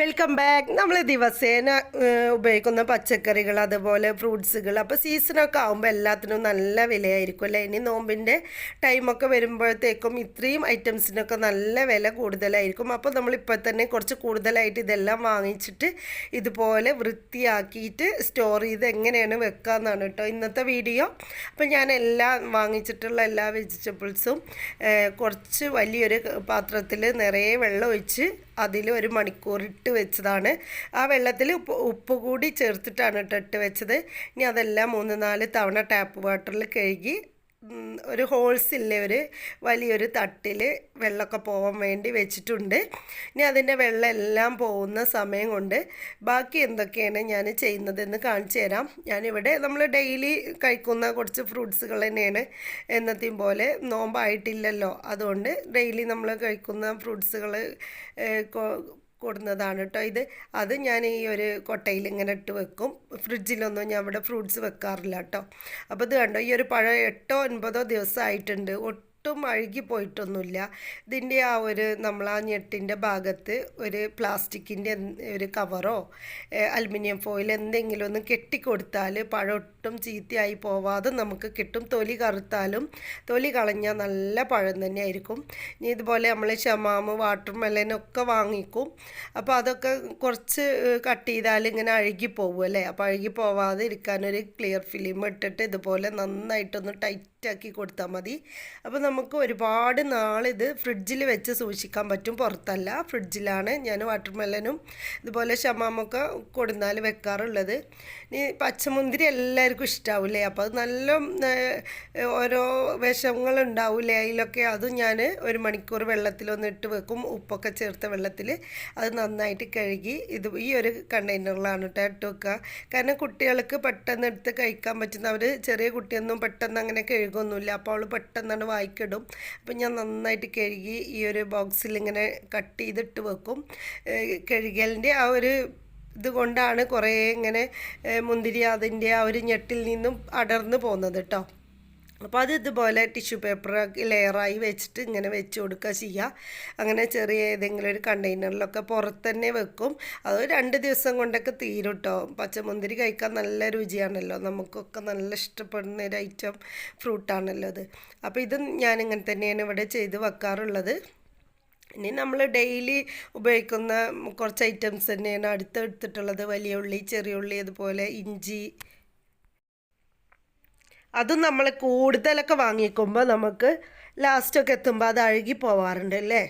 Welcome back നമ്മൾ ദിവസേന ഉപയോഗിക്കുന്ന പച്ചക്കറികൾ അതുപോലെ ഫ്രൂട്ട്സുകൾ. അപ്പോൾ സീസണൊക്കെ ആകുമ്പോൾ എല്ലാത്തിനും നല്ല വിലയായിരിക്കും അല്ലേ? ഇനി നോമ്പിന്റെ ടൈമൊക്കെ വരുമ്പോഴത്തേക്കും ഇത്രയും ഐറ്റംസിനൊക്കെ നല്ല വില കൂടുതലായിരിക്കും. അപ്പോൾ നമ്മളിപ്പോൾ തന്നെ കുറച്ച് കൂടുതലായിട്ട് ഇതെല്ലാം വാങ്ങിച്ചിട്ട് ഇതുപോലെ വൃത്തിയാക്കിയിട്ട് സ്റ്റോർ ചെയ്ത് എങ്ങനെയാണ് വെക്കാമെന്നാണ് കേട്ടോ ഇന്നത്തെ വീഡിയോ അപ്പോൾ ഞാൻ എല്ലാം വാങ്ങിച്ചിട്ടുള്ള എല്ലാ വെജിറ്റബിൾസും കുറച്ച് വലിയൊരു പാത്രത്തിൽ നിറയെ വെള്ളം ഒഴിച്ച് അതിൽ ഒരു മണിക്കൂർ ഇട്ട് വെച്ചതാണ്. ആ വെള്ളത്തിൽ ഉപ്പ് ഉപ്പ് കൂടി ചേർത്തിട്ടാണ് ഇട്ട് വെച്ചത്. ഇനി അതെല്ലാം മൂന്ന് നാല് തവണ ടാപ്പ് വാട്ടറിൽ കഴുകി ഒരു ഹോൾസ് ഇല്ലേ ഒരു വലിയൊരു തട്ടിൽ വെള്ളമൊക്കെ പോകാൻ വേണ്ടി വെച്ചിട്ടുണ്ട്. ഇനി അതിന്റെ വെള്ളം എല്ലാം പോകുന്ന സമയം കൊണ്ട് ബാക്കി എന്തൊക്കെയാണ് ഞാൻ ചെയ്യുന്നതെന്ന് കാണിച്ചു തരാം. ഞാനിവിടെ നമ്മൾ ഡെയിലി കഴിക്കുന്ന കുറച്ച് ഫ്രൂട്ട്സുകൾ തന്നെയാണ്. എന്നത്തെയും പോലെ നോമ്പായിട്ടില്ലല്ലോ. അതുകൊണ്ട് ഡെയിലി നമ്മൾ കഴിക്കുന്ന ഫ്രൂട്ട്സുകൾ കൊടുന്നതാണ് കേട്ടോ ഇത് അത് ഞാൻ ഈ ഒരു കൊട്ടയിൽ ഇങ്ങനെ ഇട്ട് വെക്കും. ഫ്രിഡ്ജിലൊന്നും ഞാൻ ഇവിടെ ഫ്രൂട്ട്സ് വെക്കാറില്ല കേട്ടോ അപ്പോൾ ഇത് കണ്ടോ ഈ ഒരു പഴം എട്ടോ ഒൻപതോ ദിവസമായിട്ടുണ്ട്. ഒട്ടും അഴുകി പോയിട്ടൊന്നുമില്ല ഇതിന്റെ ആ ഒരു നമ്മൾ ആ ഞെട്ടിന്റെ ഭാഗത്ത് ഒരു പ്ലാസ്റ്റിക്കിന്റെ ഒരു കവറോ അലുമിനിയം ഫോയിൽ എന്തെങ്കിലും ഒന്ന് കെട്ടിക്കൊടുത്താൽ പഴം ഒട്ടും ചീത്തയായി പോവാതെ നമുക്ക് കിട്ടും. തൊലി കറുത്താലും തൊലി കളഞ്ഞാൽ നല്ല പഴം തന്നെയായിരിക്കും. ഇനി ഇതുപോലെ നമ്മൾ ഷമാമ് വാട്ടർ മെലനൊക്കെ വാങ്ങിക്കും. അപ്പോൾ അതൊക്കെ കുറച്ച് കട്ട് ചെയ്താൽ ഇങ്ങനെ അഴുകി പോകും അല്ലേ? അപ്പോൾ അഴുകി പോവാതെ ഇരിക്കാനൊരു ക്ലിയർ ഫിലിം ഇട്ടിട്ട് ഇതുപോലെ നന്നായിട്ടൊന്ന് ടൈറ്റാക്കി കൊടുത്താൽ മതി. അപ്പോൾ നമുക്ക് ഒരുപാട് നാളിത് ഫ്രിഡ്ജിൽ വെച്ച് സൂക്ഷിക്കാൻ പറ്റും. പുറത്തല്ല. ഫ്രിഡ്ജിലാണ് ഞാൻ വാട്ടർ മെലനും ഇതുപോലെ ഷമാമൊക്കെ കൊടുന്നാൽ വെക്കാറുള്ളത്. ഇനി പച്ചമുന്തിരി എല്ലാവർക്കും ഇഷ്ടാവില്ലേ? അപ്പോൾ അത് നല്ല ഓരോ വിഷങ്ങളുണ്ടാവില്ലേ? അതിലൊക്കെ അതും ഞാൻ ഒരു മണിക്കൂർ വെള്ളത്തിലൊന്ന് ഇട്ട് വെക്കും. ഉപ്പൊക്കെ ചേർത്ത വെള്ളത്തിൽ അത് നന്നായിട്ട് കഴുകി ഇത് ഈ ഒരു കണ്ടെയ്നറിലാണ് കേട്ടോ ഇട്ട് വെക്കുക കാരണം കുട്ടികൾക്ക് പെട്ടെന്ന് എടുത്ത് കഴിക്കാൻ പറ്റുന്ന അവർ ചെറിയ കുട്ടിയൊന്നും പെട്ടെന്ന് അങ്ങനെ കഴുകൊന്നുമില്ല അപ്പോൾ അവൾ പെട്ടെന്നാണ് വായിക്കിടും. അപ്പം ഞാൻ നന്നായിട്ട് കഴുകി ഈ ഒരു ബോക്സിൽ ഇങ്ങനെ കട്ട് ചെയ്തിട്ട് വെക്കും. കഴുകലിന്റെ ആ ഒരു ഇതുകൊണ്ടാണ് കുറേ ഇങ്ങനെ മുന്തിരി അതിന്റെ ആ ഒരു ഞെട്ടിൽ നിന്നും അടർന്നു പോകുന്നത് കേട്ടോ അപ്പോൾ അത് ഇതുപോലെ ടിഷ്യൂ പേപ്പർ ലെയറായി വെച്ചിട്ട് ഇങ്ങനെ വെച്ച് കൊടുക്കുക ചെയ്യുക അങ്ങനെ ചെറിയ ഏതെങ്കിലും ഒരു കണ്ടെയ്നറിലൊക്കെ പുറത്ത് തന്നെ വെക്കും. അത് രണ്ട് ദിവസം കൊണ്ടൊക്കെ തീരും കേട്ടോ പച്ചമുന്തിരി കഴിക്കാൻ നല്ല രുചിയാണല്ലോ. നമുക്കൊക്കെ നല്ല ഇഷ്ടപ്പെടുന്ന ഒരു ഐറ്റം ഫ്രൂട്ടാണല്ലോ അത്. അപ്പോൾ ഇത് ഞാനിങ്ങനെ തന്നെയാണ് ഇവിടെ ചെയ്ത് വെക്കാറുള്ളത്. ഇനി നമ്മൾ ഡെയിലി ഉപയോഗിക്കുന്ന കുറച്ച് ഐറ്റംസ് തന്നെയാണ് അടുത്തെടുത്തിട്ടുള്ളത് വലിയ ഉള്ളി ചെറിയ ഉള്ളി അതുപോലെ ഇഞ്ചി അതും നമ്മൾ കൂടുതലൊക്കെ വാങ്ങിക്കുമ്പോൾ നമുക്ക് ലാസ്റ്റൊക്കെ എത്തുമ്പോൾ അത് അഴുകി പോവാറുണ്ട് അല്ലേ?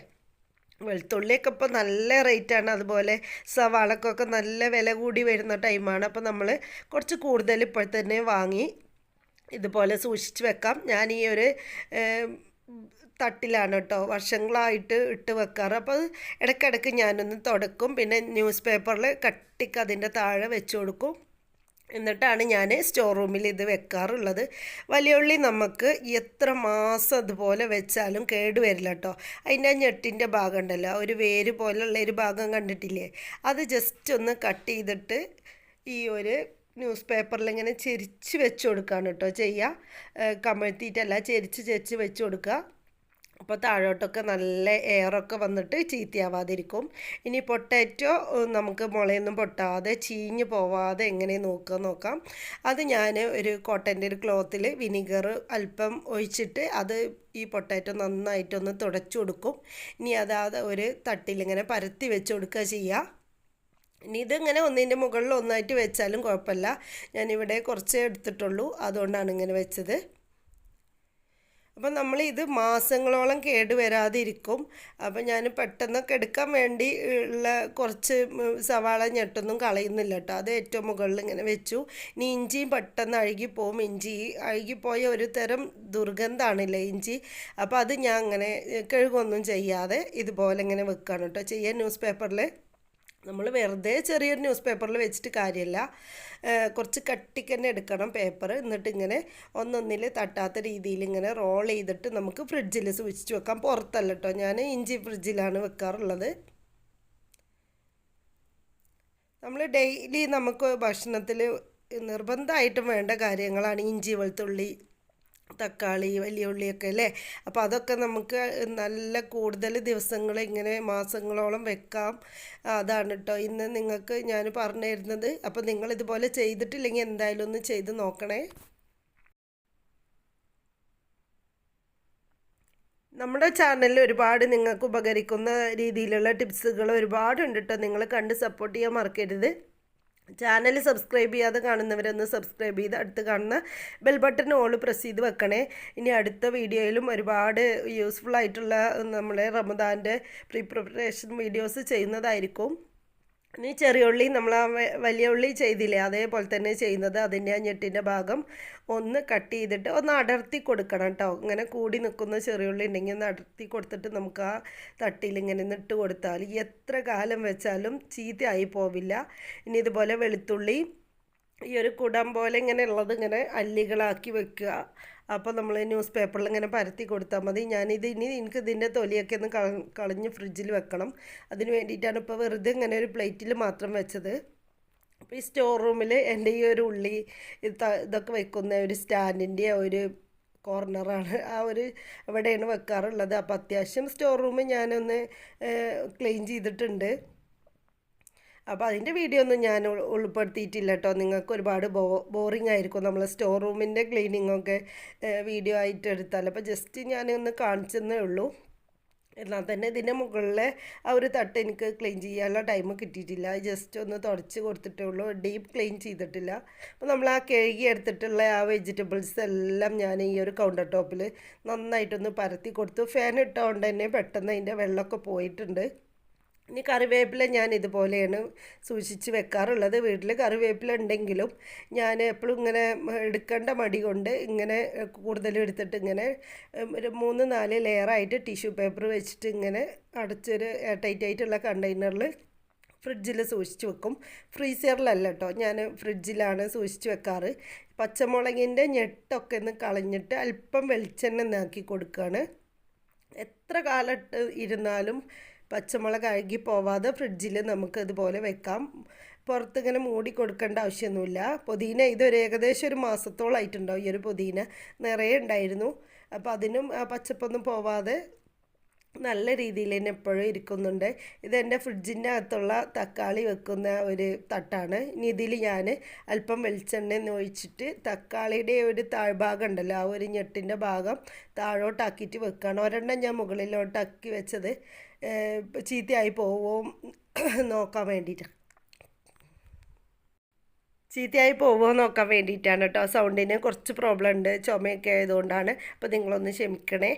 വെളുത്തുള്ളിയൊക്കെ ഇപ്പോൾ നല്ല റേറ്റാണ് അതുപോലെ സവാളക്കൊക്കെ നല്ല വില കൂടി വരുന്ന ടൈമാണ് അപ്പോൾ നമ്മൾ കുറച്ച് കൂടുതൽ ഇപ്പോൾ തന്നെ വാങ്ങി ഇതുപോലെ സൂക്ഷിച്ച് വെക്കാം. ഞാൻ ഈ ഒരു തട്ടിലാണ് കേട്ടോ വർഷങ്ങളായിട്ട് ഇട്ട് വെക്കാറ്. അപ്പോൾ അത് ഇടയ്ക്കിടയ്ക്ക് ഞാനൊന്ന് തുടക്കും. പിന്നെ ന്യൂസ് പേപ്പറിൽ കട്ടിക്ക് അതിന്റെ താഴെ വെച്ച് കൊടുക്കും. എന്നിട്ടാണ് ഞാൻ സ്റ്റോർ റൂമിൽ ഇത് വെക്കാറുള്ളത്. വലിയ ഉള്ളി നമുക്ക് എത്ര മാസം അതുപോലെ വെച്ചാലും കേടുവരില്ല കേട്ടോ അതിന്റെ ആ ഞെട്ടിന്റെ ഭാഗം ഉണ്ടല്ലോ ഒരു വേര് പോലുള്ള ഒരു ഭാഗം കണ്ടിട്ടില്ലേ? അത് ജസ്റ്റ് ഒന്ന് കട്ട് ചെയ്തിട്ട് ഈ ഒരു ന്യൂസ് പേപ്പറിൽ ഇങ്ങനെ ചെരിച്ച് വെച്ച് കൊടുക്കുകയാണ് കേട്ടോ ചെയ്യുക കമഴ്ത്തിയിട്ടല്ല ചെരിച്ച് ചെരിച്ച് വെച്ച് കൊടുക്കുക അപ്പോൾ താഴോട്ടൊക്കെ നല്ല എയറൊക്കെ വന്നിട്ട് ചീത്തയാവാതിരിക്കും. ഇനി പൊട്ടാറ്റോ നമുക്ക് മുളയൊന്നും പൊട്ടാതെ ചീഞ്ഞ് പോവാതെ എങ്ങനെ നോക്കുക നോക്കാം. അത് ഞാൻ ഒരു കോട്ടന്റെ ഒരു ക്ലോത്തിൽ വിനിഗർ അല്പം ഒഴിച്ചിട്ട് അത് ഈ പൊട്ടാറ്റോ നന്നായിട്ടൊന്ന് തുടച്ചു കൊടുക്കും. ഇനി അതാത് ഒരു തട്ടിലിങ്ങനെ പരത്തി വെച്ച് കൊടുക്കുക ചെയ്യുക ഇനി ഇതിങ്ങനെ ഒന്നിന്റെ മുകളിൽ ഒന്നായിട്ട് വെച്ചാലും കുഴപ്പമില്ല. ഞാനിവിടെ കുറച്ചേ എടുത്തിട്ടുള്ളൂ. അതുകൊണ്ടാണ് ഇങ്ങനെ വെച്ചത്. അപ്പം നമ്മൾ ഇത് മാസങ്ങളോളം കേടുവരാതിരിക്കും അപ്പം ഞാൻ പെട്ടെന്നൊക്കെ എടുക്കാൻ വേണ്ടി ഉള്ള കുറച്ച് സവാള ഞെട്ടൊന്നും കളയുന്നില്ല കേട്ടോ. അത് ഏറ്റവും മുകളിൽ ഇങ്ങനെ വെച്ചു. ഇനി ഇഞ്ചിയും പെട്ടെന്ന് അഴുകിപ്പോവും ഇഞ്ചി അഴുകിപ്പോയ ഒരു തരം ദുർഗന്ധമാണല്ലേ ഇഞ്ചി. അപ്പോൾ അത് ഞാൻ അങ്ങനെ കഴുകൊന്നും ചെയ്യാതെ ഇതുപോലെ ഇങ്ങനെ വെക്കുകയാണ് കേട്ടോ. ചെയ്യാൻ ന്യൂസ് പേപ്പറിൽ നമ്മൾ വെറുതെ ചെറിയൊരു ന്യൂസ് പേപ്പറിൽ വെച്ചിട്ട് കാര്യമില്ല കുറച്ച് കട്ടിക്ക് തന്നെ എടുക്കണം പേപ്പർ എന്നിട്ട് ഇങ്ങനെ ഒന്നൊന്നിൽ തട്ടാത്ത രീതിയിൽ ഇങ്ങനെ റോൾ ചെയ്തിട്ട് നമുക്ക് ഫ്രിഡ്ജിൽ സൂക്ഷിച്ച് വെക്കാം. പുറത്തല്ല കേട്ടോ ഞാൻ ഇഞ്ചി ഫ്രിഡ്ജിലാണ് വെക്കാറുള്ളത്. നമ്മൾ ഡെയിലി നമുക്ക് ഭക്ഷണത്തിൽ നിർബന്ധമായിട്ടും വേണ്ട കാര്യങ്ങളാണ് ഇഞ്ചി വെളുത്തുള്ളി തക്കാളി വലിയ ഉള്ളിയൊക്കെ അല്ലേ? അപ്പോൾ അതൊക്കെ നമുക്ക് നല്ല കൂടുതൽ ദിവസങ്ങൾ ഇങ്ങനെ മാസങ്ങളോളം വെക്കാം. അതാണ് കേട്ടോ ഇന്ന് നിങ്ങൾക്ക് ഞാൻ പറഞ്ഞു തരുന്നത് അപ്പോൾ നിങ്ങൾ ഇതുപോലെ ചെയ്തിട്ടില്ലെങ്കിൽ എന്തായാലും ഒന്ന് ചെയ്ത് നോക്കണേ. നമ്മുടെ ചാനലിൽ ഒരുപാട് നിങ്ങൾക്ക് ഉപകരിക്കുന്ന രീതിയിലുള്ള ടിപ്സുകൾ ഒരുപാടുണ്ട് കേട്ടോ നിങ്ങൾ കണ്ട് സപ്പോർട്ട് ചെയ്യാൻ മറക്കരുത്. ചാനൽ സബ്സ്ക്രൈബ് ചെയ്യാതെ കാണുന്നവരൊന്ന് സബ്സ്ക്രൈബ് ചെയ്ത് അടുത്ത് കാണുന്ന ബെൽ ബട്ടൺ ഓൾ പ്രസ് ചെയ്ത് വെക്കണേ. ഇനി അടുത്ത വീഡിയോയിലും ഒരുപാട് യൂസ്ഫുൾ ആയിട്ടുള്ള നമ്മളെ റമദാന്റെ പ്രീ പ്രിപ്പറേഷൻ വീഡിയോസ് ചെയ്യുന്നതായിരിക്കും. ഇനി ചെറിയ ഉള്ളി നമ്മൾ ആ വലിയ ഉള്ളി ചെയ്തില്ലേ അതേപോലെ തന്നെ ചെയ്യുന്നത്. അതിന്റെ ആ ഞെട്ടിന്റെ ഭാഗം ഒന്ന് കട്ട് ചെയ്തിട്ട് ഒന്ന് അടർത്തി കൊടുക്കണം കേട്ടോ ഇങ്ങനെ കൂടി നിൽക്കുന്ന ചെറിയ ഉള്ളി ഉണ്ടെങ്കിൽ ഒന്ന് അടർത്തി കൊടുത്തിട്ട് നമുക്ക് ആ തട്ടിയിൽ ഇങ്ങനെ നിട്ട് കൊടുത്താൽ എത്ര കാലം വെച്ചാലും ചീത്തയായി പോവില്ല. ഇനി ഇതുപോലെ വെളുത്തുള്ളി ഈ ഒരു കുടം പോലെ ഇങ്ങനെ ഉള്ളത് ഇങ്ങനെ അല്ലികളാക്കി വെക്കുക. അപ്പോൾ നമ്മൾ ന്യൂസ് പേപ്പറിൽ ഇങ്ങനെ പരത്തി കൊടുത്താൽ മതി. ഞാനിത് ഇനി എനിക്ക് ഇതിന്റെ തൊലിയൊക്കെ ഒന്ന് കളഞ്ഞ് ഫ്രിഡ്ജിൽ വെക്കണം. അതിന് വേണ്ടിയിട്ടാണ് ഇപ്പോൾ വെറുതെ ഇങ്ങനെ ഒരു പ്ലേറ്റിൽ മാത്രം വെച്ചത്. അപ്പോൾ ഈ സ്റ്റോർ റൂമിൽ എന്റെ ഈ ഒരു ഉള്ളി ഇതൊക്കെ വെക്കുന്ന ഒരു സ്റ്റാൻഡിന്റെ ഒരു കോർണറാണ് ആ ഒരു എവിടെയാണ് വെക്കാറുള്ളത്. അപ്പോൾ അത്യാവശ്യം സ്റ്റോർ റൂം ഞാനൊന്ന് ക്ലീൻ ചെയ്തിട്ടുണ്ട്. അപ്പോൾ അതിന്റെ വീഡിയോ ഒന്നും ഞാൻ ഉൾപ്പെടുത്തിയിട്ടില്ല കേട്ടോ നിങ്ങൾക്ക് ഒരുപാട് ബോ ബോറിംഗ് ആയിരിക്കും. നമ്മൾ സ്റ്റോർ റൂമിന്റെ ക്ലീനിങ്ങൊക്കെ വീഡിയോ ആയിട്ട് എടുത്താൽ അപ്പോൾ ജസ്റ്റ് ഞാനൊന്ന് കാണിച്ചെന്നേ ഉള്ളൂ. എന്നാൽ തന്നെ ഇതിന്റെ മുകളിലെ ആ ഒരു തട്ട് എനിക്ക് ക്ലീൻ ചെയ്യാനുള്ള ടൈം കിട്ടിയിട്ടില്ല. ജസ്റ്റ് ഒന്ന് തുടച്ച് കൊടുത്തിട്ടേ ഉള്ളൂ. ഡീപ്പ് ക്ലീൻ ചെയ്തിട്ടില്ല. അപ്പോൾ നമ്മൾ ആ കഴുകി എടുത്തിട്ടുള്ള ആ വെജിറ്റബിൾസ് എല്ലാം ഞാൻ ഈ ഒരു കൗണ്ടർ ടോപ്പിൽ നന്നായിട്ടൊന്ന് പരത്തി കൊടുത്തു. ഫാൻ ഇട്ടുകൊണ്ട് തന്നെ പെട്ടെന്ന് അതിന്റെ വെള്ളമൊക്കെ പോയിട്ടുണ്ട്. ഇനി കറിവേപ്പില ഞാൻ ഇതുപോലെയാണ് സൂക്ഷിച്ച് വെക്കാറുള്ളത്. വീട്ടിൽ കറിവേപ്പില ഉണ്ടെങ്കിലും ഞാൻ എപ്പോഴും ഇങ്ങനെ എടുക്കേണ്ട മടി കൊണ്ട് ഇങ്ങനെ കൂടുതൽ എടുത്തിട്ട് ഇങ്ങനെ ഒരു മൂന്ന് നാല് ലെയറായിട്ട് ടിഷ്യൂ പേപ്പർ വെച്ചിട്ട് ഇങ്ങനെ അടച്ചൊരു ടൈറ്റ് ആയിട്ടുള്ള കണ്ടെയ്നറിൽ ഫ്രിഡ്ജിൽ സൂക്ഷിച്ച് വെക്കും. ഫ്രീസറിലല്ല കേട്ടോ ഞാൻ ഫ്രിഡ്ജിലാണ് സൂക്ഷിച്ച് വെക്കാറ്. പച്ചമുളകിന്റെ ഞെട്ടൊക്കെ ഒന്ന് കളഞ്ഞിട്ട് അല്പം വെളിച്ചെണ്ണ നാക്കി കൊടുക്കുകയാണ് എത്ര കാലം ഇരുന്നാലും പച്ചമുളക് അഴുകി പോവാതെ ഫ്രിഡ്ജിൽ നമുക്ക് ഇതുപോലെ വെക്കാം. പുറത്തിങ്ങനെ മൂടി കൊടുക്കേണ്ട ആവശ്യമൊന്നുമില്ല. പുതിന ഇതൊരു ഏകദേശം ഒരു മാസത്തോളമായിട്ടുണ്ടാവും ഈ ഒരു പുതിന നിറയെ ഉണ്ടായിരുന്നു. അപ്പോൾ അതിനും പച്ചപ്പൊന്നും പോവാതെ നല്ല രീതിയിൽ തന്നെ എപ്പോഴും ഇരിക്കുന്നുണ്ട്. ഇതെന്റെ ഫ്രിഡ്ജിന്റെ അകത്തുള്ള തക്കാളി വെക്കുന്ന ഒരു തട്ടാണ്. ഇനി ഇതിൽ ഞാൻ അല്പം വെളിച്ചെണ്ണ ഒഴിച്ചിട്ട് തക്കാളിയുടെ ഒരു താഴ്ഭാഗം ഉണ്ടല്ലോ ആ ഒരു ഞെട്ടിന്റെ ഭാഗം താഴോട്ടാക്കിയിട്ട് വെക്കുകയാണ് ഒരെണ്ണം ഞാൻ മുകളിലോട്ടാക്കി വെച്ചത്. ചീത്തയായി പോവോ നോക്കാൻ വേണ്ടിയിട്ട്. ചീത്തയായി പോവുമോ നോക്കാൻ വേണ്ടിയിട്ടാണ് കേട്ടോ. സൗണ്ടിന് കുറച്ച് പ്രോബ്ലം ഉണ്ട്. ചുമയൊക്കെ ആയതുകൊണ്ടാണ്. അപ്പോൾ നിങ്ങളൊന്ന് ക്ഷമിക്കണേ.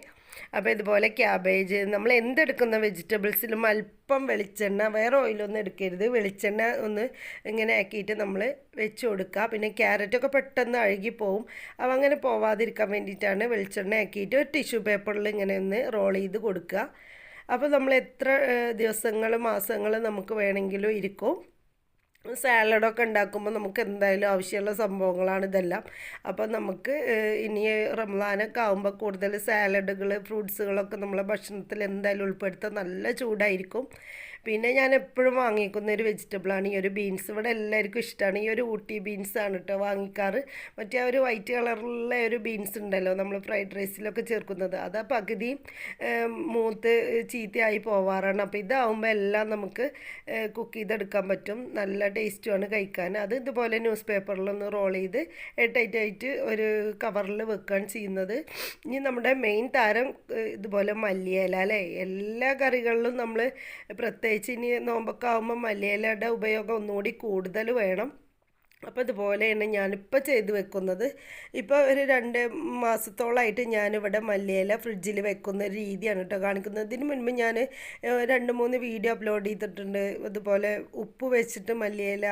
അപ്പോൾ ഇതുപോലെ ക്യാബേജ് നമ്മൾ എന്തെടുക്കുന്ന വെജിറ്റബിൾസിലും അല്പം വെളിച്ചെണ്ണ വേറെ ഓയിലൊന്നും എടുക്കരുത്. വെളിച്ചെണ്ണ ഒന്ന് ഇങ്ങനെ ആക്കിയിട്ട് നമ്മൾ വെച്ച് കൊടുക്കുക. പിന്നെ ക്യാരറ്റൊക്കെ പെട്ടെന്ന് അഴുകിപ്പോവും അപ്പം അങ്ങനെ പോവാതിരിക്കാൻ വേണ്ടിയിട്ടാണ് വെളിച്ചെണ്ണ ആക്കിയിട്ട് ഒരു ടിഷ്യൂ പേപ്പറിൽ ഇങ്ങനെ ഒന്ന് റോൾ ചെയ്ത് കൊടുക്കുക. അപ്പോൾ നമ്മൾ എത്ര ദിവസങ്ങൾ മാസങ്ങൾ നമുക്ക് വേണമെങ്കിലും ഇരിക്കും. സാലഡൊക്കെ ഉണ്ടാക്കുമ്പോൾ നമുക്ക് എന്തായാലും ആവശ്യമുള്ള സംഭവങ്ങളാണ് ഇതെല്ലാം. അപ്പോൾ നമുക്ക് ഇനി റംസാനൊക്കെ ആകുമ്പോൾ കൂടുതൽ സാലഡുകൾ ഫ്രൂട്ട്സുകളൊക്കെ നമ്മളെ ഭക്ഷണത്തിൽ എന്തായാലും ഉൾപ്പെടുത്താൻ നല്ല ചൂടായിരിക്കും. പിന്നെ ഞാൻ എപ്പോഴും വാങ്ങിക്കുന്ന ഒരു വെജിറ്റബിളാണ് ഈ ഒരു ബീൻസ് ഇവിടെ എല്ലാവർക്കും ഇഷ്ടമാണ് ഈ ഒരു ഊട്ടി ബീൻസ് ആണ് കേട്ടോ വാങ്ങിക്കാറ്. മറ്റേ ആ ഒരു വൈറ്റ് കളറിലുള്ള ഒരു ബീൻസ് ഉണ്ടല്ലോ നമ്മൾ ഫ്രൈഡ് റൈസിലൊക്കെ ചേർക്കുന്നത്. അത് ആ പകുതി മൂത്ത് ചീത്തയായി പോവാറാണ്. അപ്പോൾ ഇതാവുമ്പോൾ എല്ലാം നമുക്ക് കുക്ക് ചെയ്തെടുക്കാൻ പറ്റും. നല്ല ടേസ്റ്റുമാണ് കഴിക്കാൻ. അത് ഇതുപോലെ ന്യൂസ് പേപ്പറിലൊന്ന് റോൾ ചെയ്ത് ടൈറ്റായിട്ട് ഒരു കവറിൽ വെക്കുകയാണ് ചെയ്യുന്നത്. ഇനി നമ്മുടെ മെയിൻ താരം ഇതുപോലെ മല്ലിയില അല്ലേ? എല്ലാ കറികളിലും നമ്മൾ പ്രത്യേക പ്രത്യേകിച്ച് ഇനി നോമ്പൊക്കെ ആകുമ്പോൾ മല്ലിയിലയുടെ ഉപയോഗം ഒന്നുകൂടി കൂടുതൽ വേണം. അപ്പോൾ ഇതുപോലെ ഇതുപോലെയാണ് ഞാനിപ്പോൾ ചെയ്ത് വെക്കുന്നത്. ഇപ്പോൾ ഒരു രണ്ട് മാസത്തോളമായിട്ട് ഞാനിവിടെ മല്ലിയില ഫ്രിഡ്ജിൽ വെക്കുന്ന ഒരു രീതിയാണ് കേട്ടോ കാണിക്കുന്നത്. ഇതിന് മുൻപ് ഞാൻ രണ്ട് മൂന്ന് വീഡിയോ അപ്ലോഡ് ചെയ്തിട്ടുണ്ട്. അതുപോലെ ഉപ്പ് വെച്ചിട്ട് മല്ലിയില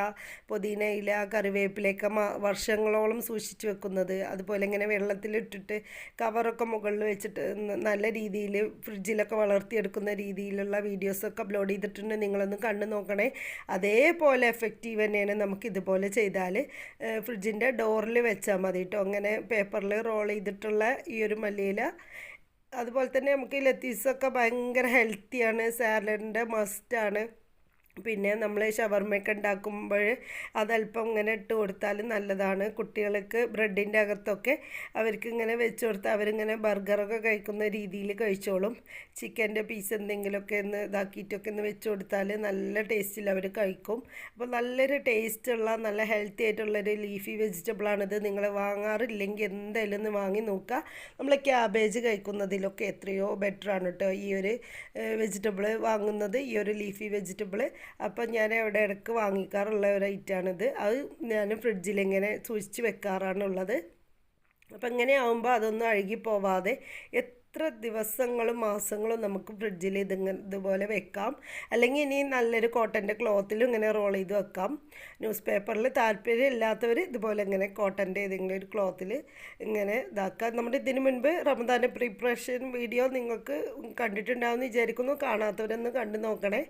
പുതിന ഇല കറിവേപ്പിലയൊക്കെ വർഷങ്ങളോളം സൂക്ഷിച്ച് വെക്കുന്നത്. അതുപോലെ ഇങ്ങനെ വെള്ളത്തിലിട്ടിട്ട് കവറൊക്കെ മുകളിൽ വെച്ചിട്ട് നല്ല രീതിയിൽ ഫ്രിഡ്ജിലൊക്കെ വളർത്തിയെടുക്കുന്ന രീതിയിലുള്ള വീഡിയോസൊക്കെ അപ്ലോഡ് ചെയ്തിട്ടുണ്ട്. നിങ്ങളൊന്ന് കണ്ടു നോക്കണേ. അതേപോലെ എഫക്റ്റീവ് തന്നെയാണ് നമുക്ക് ഇതുപോലെ ചെയ്താൽ ചെയ്താൽ ഫ്രിഡ്ജിന്റെ ഡോറിൽ വെച്ചാൽ മതി കേട്ടോ അങ്ങനെ പേപ്പറിൽ റോൾ ചെയ്തിട്ടുള്ള ഈ ഒരു മല്ലിയില. അതുപോലെ തന്നെ നമുക്ക് ഈ ലത്തീസൊക്കെ ഭയങ്കര ഹെൽത്തിയാണ്. സാലഡിന്റെ മസ്റ്റാണ്. പിന്നെ നമ്മൾ ഷവർമ്മയൊക്കെ ഉണ്ടാക്കുമ്പോൾ അതല്പം ഇങ്ങനെ ഇട്ട് കൊടുത്താൽ നല്ലതാണ്. കുട്ടികൾക്ക് ബ്രെഡിന്റെ അകത്തൊക്കെ അവർക്ക് ഇങ്ങനെ വെച്ച് കൊടുത്താൽ അവരിങ്ങനെ ബർഗറൊക്കെ കഴിക്കുന്ന രീതിയിൽ കഴിച്ചോളും. ചിക്കന്റെ പീസ് എന്തെങ്കിലുമൊക്കെ ഒന്ന് ഇതാക്കിയിട്ടൊക്കെ ഒന്ന് വെച്ച് കൊടുത്താൽ നല്ല ടേസ്റ്റിൽ അവർ കഴിക്കും. അപ്പോൾ നല്ലൊരു ടേസ്റ്റുള്ള നല്ല ഹെൽത്തി ആയിട്ടുള്ളൊരു ലീഫി വെജിറ്റബിളാണിത്. നിങ്ങൾ വാങ്ങാറില്ലെങ്കിൽ എന്തായാലും ഒന്ന് വാങ്ങി നോക്കുക. നമ്മൾ ക്യാബേജ് കഴിക്കുന്നതിലൊക്കെ എത്രയോ ബെറ്ററാണ് കേട്ടോ ഈ ഒരു വെജിറ്റബിൾ വാങ്ങുന്നത്. ഈ ഒരു ലീഫി വെജിറ്റബിൾ അപ്പോൾ ഞാൻ അവിടെ ഇടയ്ക്ക് വാങ്ങിക്കാറുള്ള ഒരു ഐറ്റാണിത്. അത് ഞാൻ ഫ്രിഡ്ജിൽ ഇങ്ങനെ സൂക്ഷിച്ച് വെക്കാറാണുള്ളത്. അപ്പം ഇങ്ങനെ ആകുമ്പോൾ അതൊന്നും അഴുകി പോവാതെ എത്ര ദിവസങ്ങളും മാസങ്ങളും നമുക്ക് ഫ്രിഡ്ജിൽ ഇതിങ്ങനെ ഇതുപോലെ വെക്കാം. അല്ലെങ്കിൽ ഇനി നല്ലൊരു കോട്ടന്റെ ക്ലോത്തിലും ഇങ്ങനെ റോൾ ചെയ്ത് വെക്കാം. ന്യൂസ് പേപ്പറിൽ താല്പര്യം ഇല്ലാത്തവർ ഇതുപോലെ ഇങ്ങനെ കോട്ടന്റെ ഏതെങ്കിലും ഒരു ക്ലോത്തിൽ ഇങ്ങനെ ഇതാക്കാം നമ്മുടെ ഇതിനു മുൻപ് റമദാന്റെ പ്രിപ്പറേഷൻ വീഡിയോ നിങ്ങൾക്ക് കണ്ടിട്ടുണ്ടാവുമെന്ന് വിചാരിക്കുന്നു. കാണാത്തവരൊന്ന് കണ്ടു നോക്കണേ.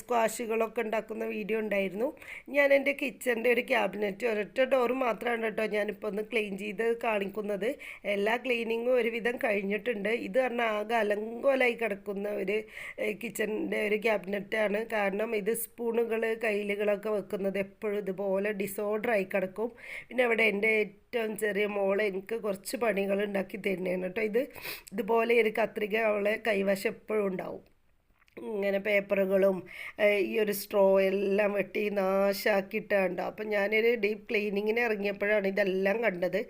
സ്ക്വാഷുകളൊക്കെ ഉണ്ടാക്കുന്ന വീഡിയോ ഉണ്ടായിരുന്നു. ഞാൻ എന്റെ കിച്ചന്റെ ഒരു ക്യാബിനറ്റ് ഒരൊറ്റ ഡോറ് മാത്രമാണ് കേട്ടോ ഞാനിപ്പോൾ ഒന്ന് ക്ലീൻ ചെയ്ത് കാണിക്കുന്നത്. എല്ലാ ക്ലീനിങ്ങും ഒരുവിധം കഴിഞ്ഞിട്ടുണ്ട്. ഇത് പറഞ്ഞാൽ ആകെ അലങ്കോലായി കിടക്കുന്ന ഒരു കിച്ചന്റെ ഒരു ക്യാബിനറ്റാണ്. കാരണം ഇത് സ്പൂണുകൾ കയ്യിലുകളൊക്കെ വെക്കുന്നത് എപ്പോഴും ഇതുപോലെ ഡിസോർഡർ ആയി കിടക്കും. പിന്നെ അവിടെ എന്റെ ഏറ്റവും ചെറിയ മോളെ എനിക്ക് കുറച്ച് പണികൾ ഉണ്ടാക്കി തരുന്നതാണ് കേട്ടോ ഇത്. ഇതുപോലെ ഒരു കത്രിക അവളെ കൈവശം എപ്പോഴും ഉണ്ടാവും. ഇങ്ങനെ പേപ്പറുകളും ഈ ഒരു സ്ട്രോ എല്ലാം വെട്ടി നാശാക്കിയിട്ടുണ്ട്. അപ്പം ഞാനൊരു ഡീപ്പ് ക്ലീനിങ്ങിന് ഇറങ്ങിയപ്പോഴാണ് ഇതെല്ലാം കണ്ടത്.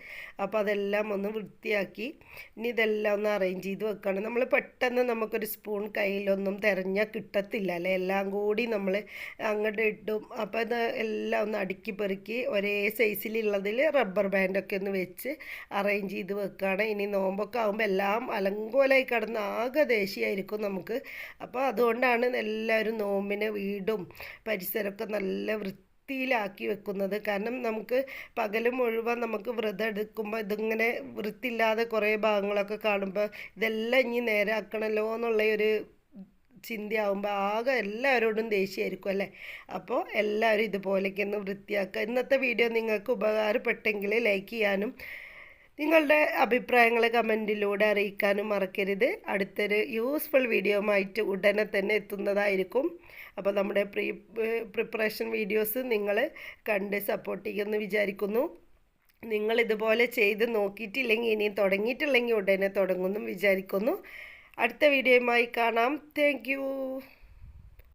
അപ്പോൾ അതെല്ലാം ഒന്ന് വൃത്തിയാക്കി ഇനി ഇതെല്ലാം ഒന്ന് അറേഞ്ച് ചെയ്ത് വെക്കണം. നമ്മൾ പെട്ടെന്ന് നമുക്കൊരു സ്പൂൺ കയ്യിലൊന്നും തിരഞ്ഞാൽ കിട്ടത്തില്ല അല്ലേ? എല്ലാം കൂടി നമ്മൾ അങ്ങോട്ട് ഇട്ടും അപ്പോൾ ഇത് എല്ലാം ഒന്ന് അടുക്കി പെറുക്കി ഒരേ സൈസിലുള്ളതിൽ റബ്ബർ ബാൻഡൊക്കെ ഒന്ന് വെച്ച് അറേഞ്ച് ചെയ്ത് വെക്കുകയാണ് ഇനി നോമ്പൊക്കെ ആകുമ്പോൾ എല്ലാം അലങ്കോലായി കിടന്ന് ആകെ ദേഷ്യമായിരിക്കും നമുക്ക്. അപ്പോൾ അതുകൊണ്ടാണ് എല്ലാവരും നോമ്പിന് വീടും പരിസരമൊക്കെ നല്ല വൃത്തിയിലാക്കി വെക്കുന്നത്. കാരണം നമുക്ക് പകൽ മുഴുവൻ നമുക്ക് വ്രതം എടുക്കുമ്പോൾ ഇതിങ്ങനെ വൃത്തിയില്ലാതെ കുറേ ഭാഗങ്ങളൊക്കെ കാണുമ്പോൾ ഇതെല്ലാം ഇനി നേരാക്കണമല്ലോ എന്നുള്ള ഒരു ചിന്തയാവുമ്പോൾ ആകെ എല്ലാവരോടും ദേഷ്യമായിരിക്കും അല്ലേ? അപ്പോൾ എല്ലാവരും ഇതുപോലെയൊക്കെ ഒന്ന് വൃത്തിയാക്കുക. ഇന്നത്തെ വീഡിയോ നിങ്ങൾക്ക് ഉപകാരപ്പെട്ടെങ്കിൽ ലൈക്ക് ചെയ്യാനും നിങ്ങളുടെ അഭിപ്രായങ്ങൾ കമന്റിലൂടെ അറിയിക്കാനും മറക്കരുത്. അടുത്തൊരു യൂസ്ഫുൾ വീഡിയോ ആയിട്ട് ഉടനെ തന്നെ എത്തുന്നതായിരിക്കും. അപ്പോൾ നമ്മുടെ പ്രീ പ്രിപ്പറേഷൻ വീഡിയോസ് നിങ്ങൾ കണ്ട് സപ്പോർട്ട് ചെയ്യുമെന്ന് വിചാരിക്കുന്നു. നിങ്ങൾ ഇതുപോലെ ചെയ്ത് നോക്കിയിട്ടില്ലെങ്കിൽ ഇനിയും തുടങ്ങിയിട്ടില്ലെങ്കിൽ ഉടനെ തുടങ്ങുമെന്നും വിചാരിക്കുന്നു. അടുത്ത വീഡിയോയുമായി കാണാം. താങ്ക്